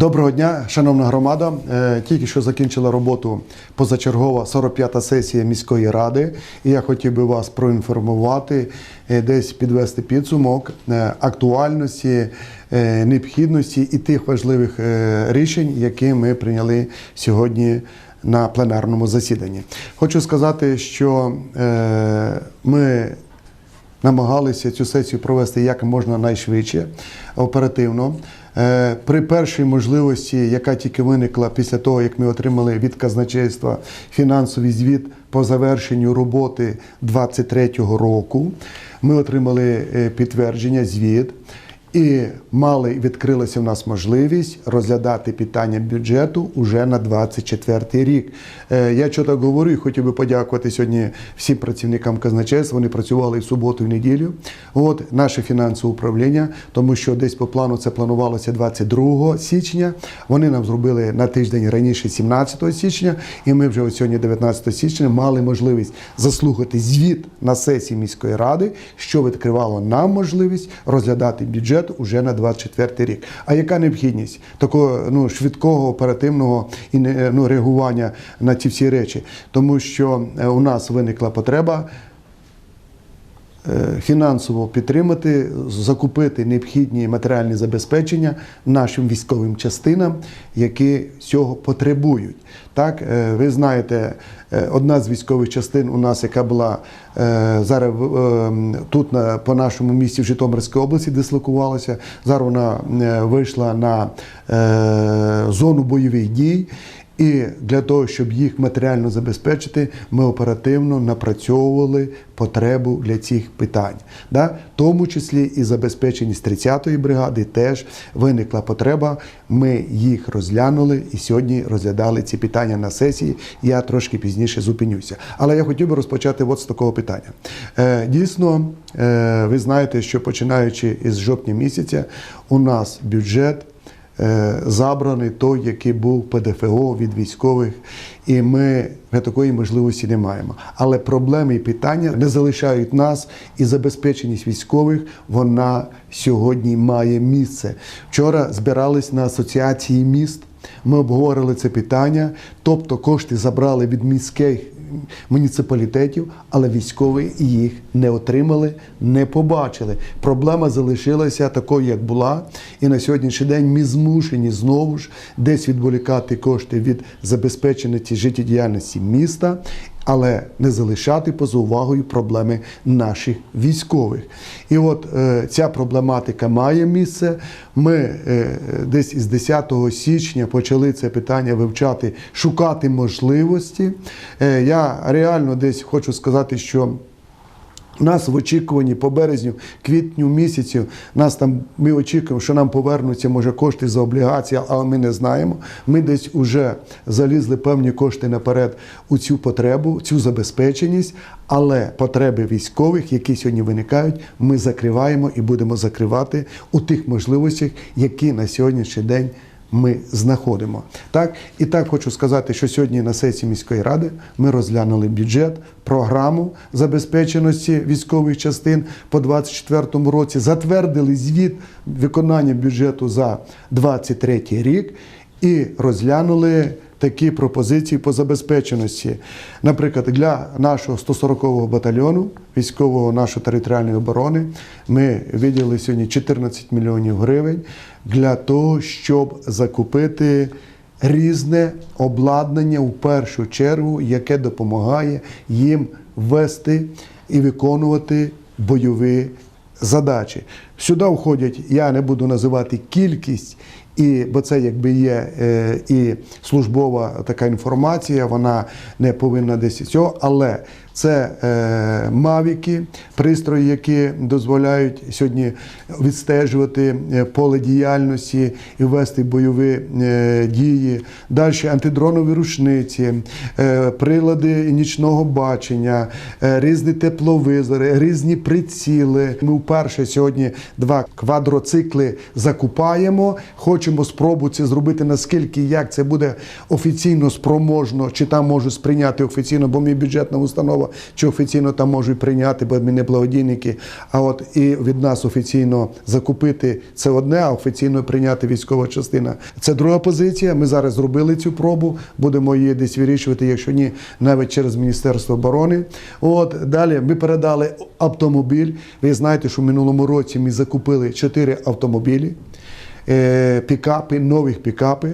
Доброго дня, шановна громада. Е, Тільки що закінчила роботу позачергова 45-та сесія міської ради. І я хотів би вас проінформувати, е, десь підвести підсумок е, актуальності, необхідності і тих важливих рішень, які ми прийняли сьогодні на пленарному засіданні. Хочу сказати, що ми намагалися цю сесію провести як можна найшвидше, оперативно. Е, При першій можливості, яка тільки виникла після того, як ми отримали від казначейства фінансовий звіт по завершенню роботи 2023 року, ми отримали е, підтвердження, звіт. І мали відкрилася в нас можливість розглядати питання бюджету уже на 24 рік. Е, Я що так говорю, хотів би подякувати сьогодні всім працівникам казначейства. Вони працювали і в суботу, і в неділю. От наше фінансове управління, тому що десь по плану це планувалося 22 січня. Вони нам зробили на тиждень раніше, 17 січня, і ми вже сьогодні, 19 січня, мали можливість заслухати звіт на сесії міської ради, що відкривало нам можливість розглядати бюджет уже на 24 рік. А яка необхідність такого ну, швидкого оперативного і ну, реагування на ці всі речі? Тому що е, у нас виникла потреба фінансово підтримати, закупити необхідні матеріальні забезпечення нашим військовим частинам, які цього потребують. Так, е, ви знаєте, е, одна з військових частин у нас, яка була е, зараз е, тут на по нашому місті в Житомирській області, дислокувалася. Зараз вона е, вийшла на е, зону бойових дій. І для того, щоб їх матеріально забезпечити, ми оперативно напрацьовували потребу для цих питань. Да? В тому числі і забезпеченість 30-ї бригади теж виникла потреба. Ми їх розглянули і сьогодні розглядали ці питання на сесії. Я трошки пізніше зупинюся. Але я хотів би розпочати от з такого питання. Е, дійсно, е, ви знаєте, що починаючи із жовтня місяця, у нас бюджет забраний той, який був ПДФО від військових, і ми такої можливості не маємо. Але проблеми і питання не залишають нас, і забезпеченість військових вона сьогодні має місце. Вчора збирались на асоціації міст. Ми обговорили це питання, тобто кошти забрали від міських муніципалітетів, але військові їх не отримали, не побачили. Проблема залишилася такою, як була. І на сьогоднішній день ми змушені знову ж десь відволікати кошти від забезпеченості життєдіяльності міста. Але не залишати поза увагою проблеми наших військових. І от е, ця проблематика має місце. Ми е, десь із 10 січня почали це питання вивчати, шукати можливості. Е, я реально десь хочу сказати, що. У нас в очікуванні по березню, квітню місяцю, нас там ми очікуємо, що нам повернуться може кошти за облігації, але ми не знаємо. Ми десь уже залізли певні кошти наперед у цю потребу, цю забезпеченість. Але потреби військових, які сьогодні виникають, ми закриваємо і будемо закривати у тих можливостях, які на сьогоднішній день ми знаходимо. Так і так хочу сказати, що сьогодні на сесії міської ради ми розглянули бюджет, програму забезпеченості військових частин по 2024 році, затвердили звіт виконання бюджету за 2023 рік і розглянули. Такі пропозиції по забезпеченості, наприклад, для нашого 140-го батальйону військового нашої територіальної оборони, ми виділили сьогодні 14 мільйонів гривень для того, щоб закупити різне обладнання у першу чергу, яке допомагає їм вести і виконувати бойові задачі. Сюди входять, я не буду називати кількість. І бо це якби є е, і службова така інформація, вона не повинна десь цього, але це е, мавіки, пристрої, які дозволяють сьогодні відстежувати е, поле діяльності і вести бойові е, дії. Далі антидронові рушниці, е, прилади нічного бачення, е, різні тепловизори, різні приціли. Ми вперше сьогодні два квадроцикли закупаємо. Хочемо спробувати це зробити наскільки як це буде офіційно спроможно, чи там можуть сприйняти офіційно, бо ми бюджетна установа. чи офіційно там можуть прийняти, бо ми не благодійники. А от і від нас офіційно закупити це одне, а офіційно прийняти військова частина. Це друга позиція. Ми зараз зробили цю пробу, будемо її десь вирішувати, якщо ні, навіть через Міністерство оборони. От далі ми передали автомобіль. Ви знаєте, що в минулому році ми закупили чотири автомобілі. е, Пікапи, нових пікапи.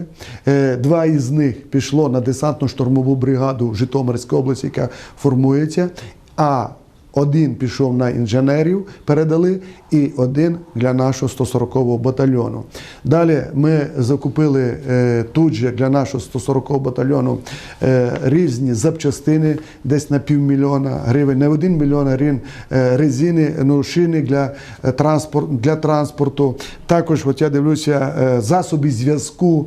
Е, Два із них пішло на десантно-штурмову бригаду Житомирської області, яка формується. А один пішов на інженерів, передали, і один для нашого 140-го батальйону. Далі ми закупили е, тут же для нашого 140-го батальйону е, різні запчастини, десь на півмільйона гривень, не один мільйон гривень, е, резини, ну, шини для, транспорт, для транспорту. Також, от я дивлюся, засоби зв'язку.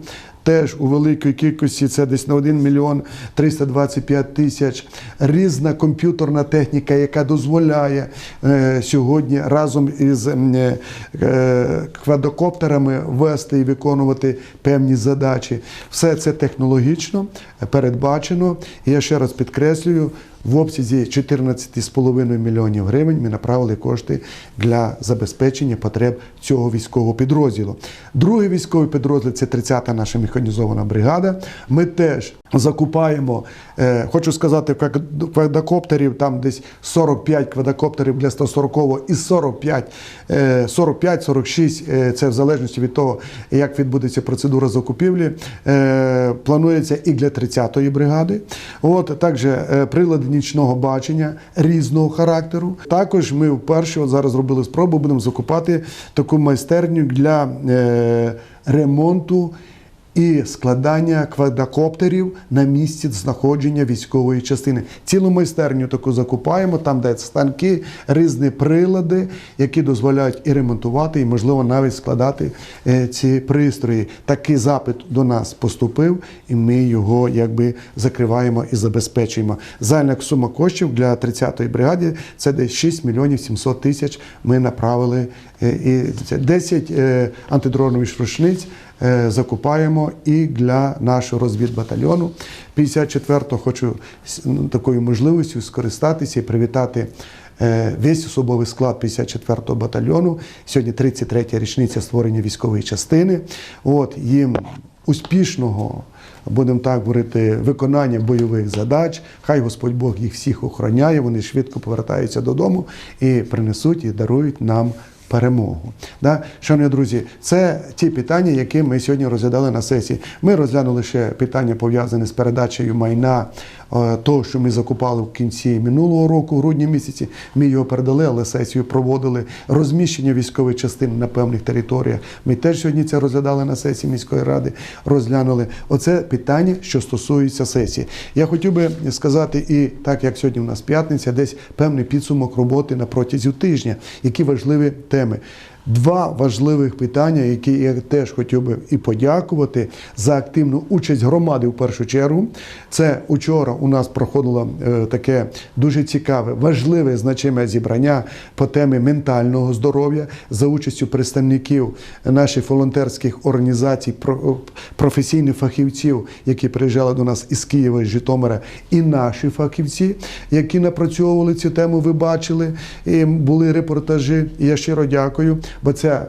Теж у великій кількості це десь на 1 мільйон 325 тисяч. Різна комп'ютерна техніка, яка дозволяє е, сьогодні разом із е, е, квадрокоптерами вести і виконувати певні задачі. Все це технологічно передбачено. І я ще раз підкреслюю, в обсязі 14,5 мільйонів гривень ми направили кошти для забезпечення потреб цього військового підрозділу. Другий військовий підрозділ це 30-та наша механізована бригада. Ми теж закупаємо, е, хочу сказати, квад- квадрокоптерів, там десь 45 квадрокоптерів для 140-го і 45, е, 45-46, е, це в залежності від того, як відбудеться процедура закупівлі. Планується і для 30-ї бригади. От також прилади нічного бачення різного характеру. Також ми вперше от зараз робили спробу, будемо закупати таку майстерню для е, ремонту і складання квадрокоптерів на місці знаходження військової частини. Цілу майстерню таку закупаємо, там де станки, різні прилади, які дозволяють і ремонтувати, і можливо навіть складати е, ці пристрої. Такий запит до нас поступив, і ми його якби закриваємо і забезпечуємо. Загальна сума коштів для 30-ї бригади це десь 6 мільйонів 700 тисяч. Ми направили е, і 10 е, антидронових рушниць закупаємо і для нашого розвідбатальйону. 54-го хочу ну, такою можливістю скористатися і привітати е, весь особовий склад 54-го батальйону. Сьогодні 33-я річниця створення військової частини. От їм успішного. Будемо так говорити, виконання бойових задач. Хай Господь Бог їх всіх охороняє. Вони швидко повертаються додому і принесуть і дарують нам перемогу. Да? Шановні друзі, це ті питання, які ми сьогодні розглядали на сесії. Ми розглянули ще питання пов'язане з передачею майна, е, того, що ми закупали в кінці минулого року, в грудні місяці. Ми його передали, але сесію проводили. Розміщення військових частин на певних територіях. Ми теж сьогодні це розглядали на сесії міської ради. Розглянули. Оце питання, що стосується сесії. Я хотів би сказати, і так як сьогодні у нас п'ятниця, десь певний підсумок роботи на протязі тижня, які важливі теми. teme. Два важливих питання, які я теж хотів би і подякувати за активну участь громади в першу чергу. Це учора у нас проходило е, таке дуже цікаве, важливе, значиме зібрання по темі ментального здоров'я за участю представників наших волонтерських організацій, про- професійних фахівців, які приїжджали до нас із Києва, з Житомира, і наші фахівці, які напрацьовували цю тему. Ви бачили, і були репортажі. Я щиро дякую, бо це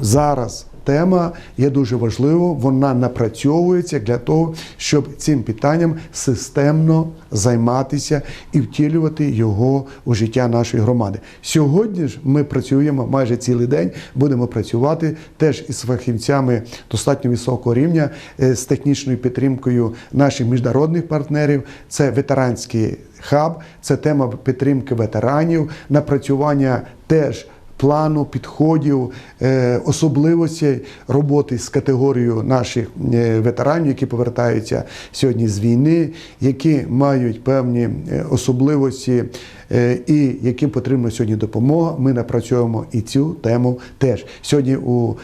зараз. Тема є дуже важливо, вона напрацьовується для того, щоб цим питанням системно займатися і втілювати його у життя нашої громади. Сьогодні ж ми працюємо майже цілий день, будемо працювати теж із фахівцями достатньо високого рівня, е, з технічною підтримкою наших міжнародних партнерів. Це ветеранський хаб, це тема підтримки ветеранів, напрацювання теж плану, підходів, е, особливостей роботи з категорією наших е, ветеранів, які повертаються сьогодні з війни, які мають певні е, особливості і яким потрібна сьогодні допомога. Ми напрацьовуємо і цю тему теж. Сьогодні у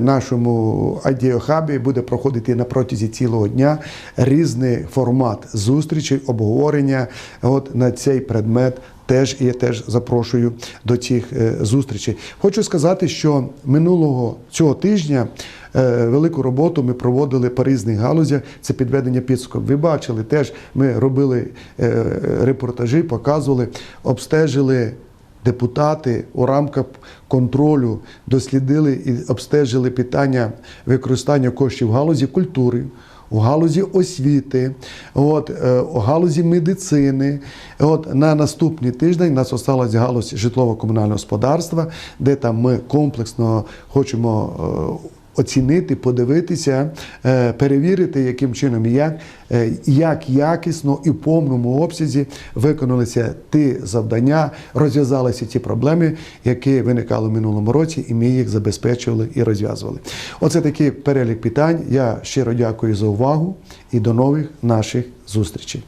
нашому адіохабі буде проходити на протязі цілого дня різний формат зустрічей, обговорення от на цей предмет теж і я теж запрошую до цих е, зустрічей. Хочу сказати, що минулого цього тижня. е, Велику роботу ми проводили по різних галузях. Це підведення підсумків. Ви бачили, теж ми робили е, репортажі, показували, обстежили депутати у рамках контролю, дослідили і обстежили питання використання коштів галузі культури. У галузі освіти, от, е, у галузі медицини. От, на наступний тиждень у нас осталась галузь житлово-комунального господарства, де там ми комплексно хочемо е, оцінити, подивитися, е, перевірити, яким чином і як, е, як якісно і в повному обсязі виконалися ті завдання, розв'язалися ті проблеми, які виникали в минулому році, і ми їх забезпечували і розв'язували. Оце такий перелік питань. Я щиро дякую за увагу і до нових наших зустрічей.